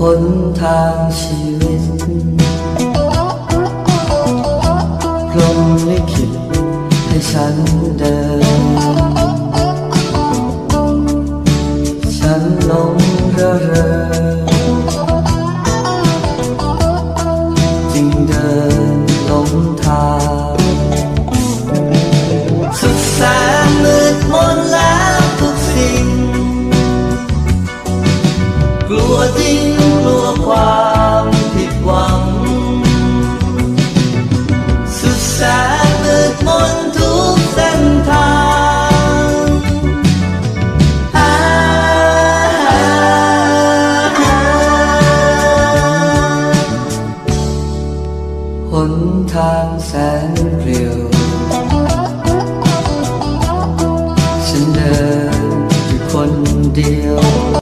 หนทางชีวิตพรมลิขิตให้ฉันเดิน ฉันหลงระเริง ความผิดหวัง สุดแสนมืดมนทุกเส้นทางอาหนทางแสนเรียวฉันเดินอยู่คนเดียว